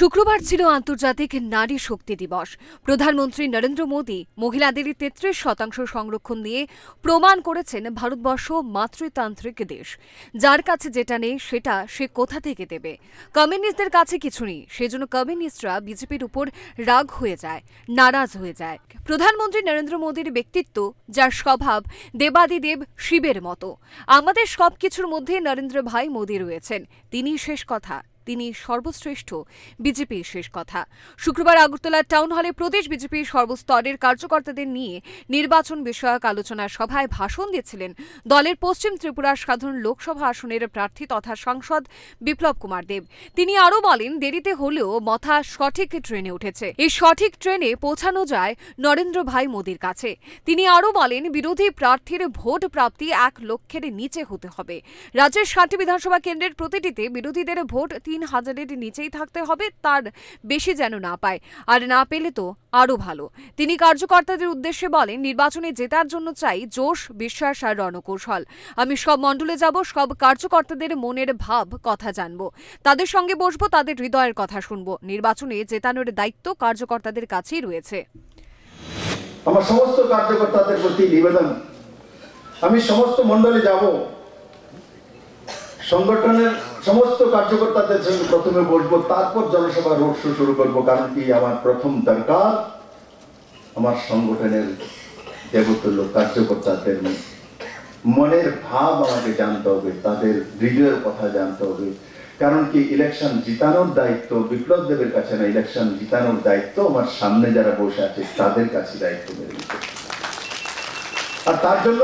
শুক্রবার ছিল আন্তর্জাতিক নারী শক্তি দিবস। প্রধানমন্ত্রী নরেন্দ্র মোদী মহিলাদের তেত্রিশ শতাংশ সংরক্ষণ দিয়ে প্রমাণ করেছেন ভারতবর্ষ মাতৃতান্ত্রিক দেশ। যার কাছে যেটা নেই সেটা সে কোথা থেকে দেবে? কমিউনিস্টদের কাছে কিছু নেই, সেজন্য কমিউনিস্টরা বিজেপির উপর রাগ হয়ে যায়, নারাজ হয়ে যায়। প্রধানমন্ত্রী নরেন্দ্র মোদীর ব্যক্তিত্ব, যার স্বভাব দেবাদিদেব শিবের মতো। আমাদের সবকিছুর মধ্যে নরেন্দ্র ভাই মোদী রয়েছেন তিনি শেষ কথা। তিনি সর্বশ্রেষ্ঠ বিজেপির শেষ কথা। শুক্রবার আগরতলা টাউন হলে প্রদেশ বিজেপির সর্বস্তরের কার্যকর্তাদের নিয়ে নির্বাচন বিষয়ক আলোচনা সভায় ভাষণ দিয়েছিলেন দলের পশ্চিম ত্রিপুরার সাধারণ লোকসভা আসনের প্রার্থী তথা সাংসদ বিপ্লব কুমার দেব। তিনি আরও বলেন, দেরিতে হলেও মথা সঠিক ট্রেনে উঠেছে। এই সঠিক ট্রেনে পৌঁছানো যায় নরেন্দ্র ভাই মোদীর কাছে। তিনি আরও বলেন, বিরোধী প্রার্থীর ভোট প্রাপ্তি এক লক্ষের নিচে হতে হবে। রাজ্যের ষাটটি বিধানসভা কেন্দ্রের প্রতিটিতে বিরোধীদের ভোট তিন হাজারের নিচেই থাকতে হবে, তার বেশি যেন না পায়। আর না পেলে তো আরও ভালো। তিনি কার্যকর্তাদের উদ্দেশ্যে বলেন, নির্বাচনে জেতার জন্য চাই জোশ, বিশ্বাস আর রণকৌশল। আমি সব মণ্ডলে যাব, সব কার্যকর্তাদের মনের ভাব কথা জানব। তাদের সঙ্গে বসবো, তাদের হৃদয়ের কথা শুনব। নির্বাচনে জেতানোর দায়িত্ব কার্যকর্তাদের কাছেই রয়েছে। আমার সমস্ত কার্যকর্তাদের প্রতি নিবেদন। আমি সমস্ত মণ্ডলে যাব। সংগঠনের সমস্ত কার্যকর্তাদের জন্য প্রথমে বসবো, তারপর জনসভা রোড শো শুরু করব, কারণ কি আমার প্রথম দরকার আমার সংগঠনের দেবতুল্য কার্যকর্তাদের মনের ভাব আমাকে জানতে হবে, তাদের হৃদয়ের কথা জানতে হবে। কারণ কি ইলেকশন জিতানোর দায়িত্ব, বিপ্লব দেবের কাছে না ইলেকশন জিতানোর দায়িত্ব আমার সামনে যারা বসে আছে, তাদের কাছে দায়িত্ব আর তার জন্য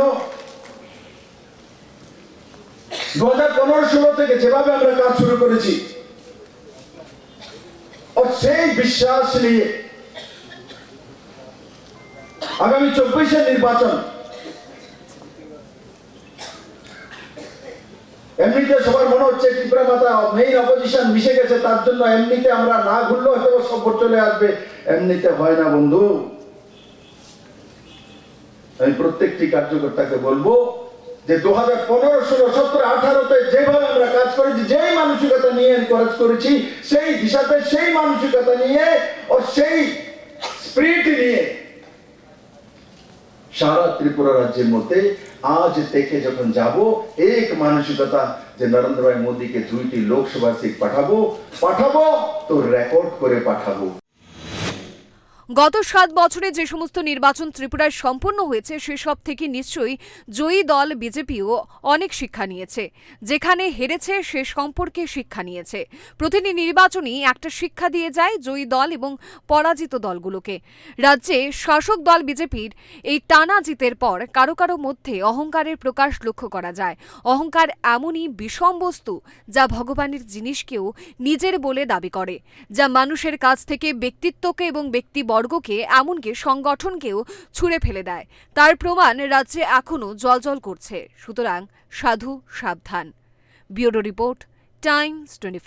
দু হাজার পনেরো থেকে যেভাবে আমরা কাজ শুরু করেছি ও সেই বিশ্বাস নিয়ে আগামী চব্বিশের নির্বাচন, এমনিতে সবার মনে হচ্ছে ত্রিপুরা মাতা মেইন অপোজিশন মিশে গেছে, তার জন্য এমনিতে আমরা না ঘুরলেও হয়তো সব চলে আসবে। এমনিতে হয় না বন্ধু। আমি প্রত্যেকটি কার্যকর্তাকে বলব যে দু হাজার পনেরো, ষোলো সতেরো আঠারোতে যেভাবে আমরা কাজ করেছি, যেই মানসিকতা নিয়ে কাজ করেছি, সেই দিশাতে সেই মানসিকতা নিয়ে ও সেই স্পিরিট নিয়ে সারা ত্রিপুরা রাজ্যের মধ্যে আজ থেকে যখন যাব, এক মানসিকতা যে নরেন্দ্র ভাই মোদীকে দুইটি লোকসভা সিট পাঠাবো পাঠাবো, তো রেকর্ড করে পাঠাবো। গত সাত বছরে যে সমস্ত নির্বাচন ত্রিপুরায় সম্পন্ন হয়েছে সেসব থেকে নিশ্চয়ই জয়ী দল বিজেপিও অনেক শিক্ষা নিয়েছে। যেখানে হেরেছে, সে সম্পর্কে শিক্ষা নিয়েছে। প্রতিটি নির্বাচনই একটা শিক্ষা দিয়ে যায় জয়ী দল এবং পরাজিত দলগুলোকে। রাজ্যে শাসক দল বিজেপির এই টানা জিতের পর কারও কারও মধ্যে অহংকারের প্রকাশ লক্ষ্য করা যায়। অহংকার এমনই বিষম বস্তু যা ভগবানের জিনিসকেও নিজের বলে দাবি করে, যা মানুষের কাছ থেকে ব্যক্তিত্বকে এবং ব্যক্তিবর্গকে এমনকি সংগঠনকেও ছুঁড়ে ফেলে দেয়। তার প্রমাণ রাজ্যে এখনও জলজল করছে। সুতরাং সাধু সাবধান। Bureau report, Times twenty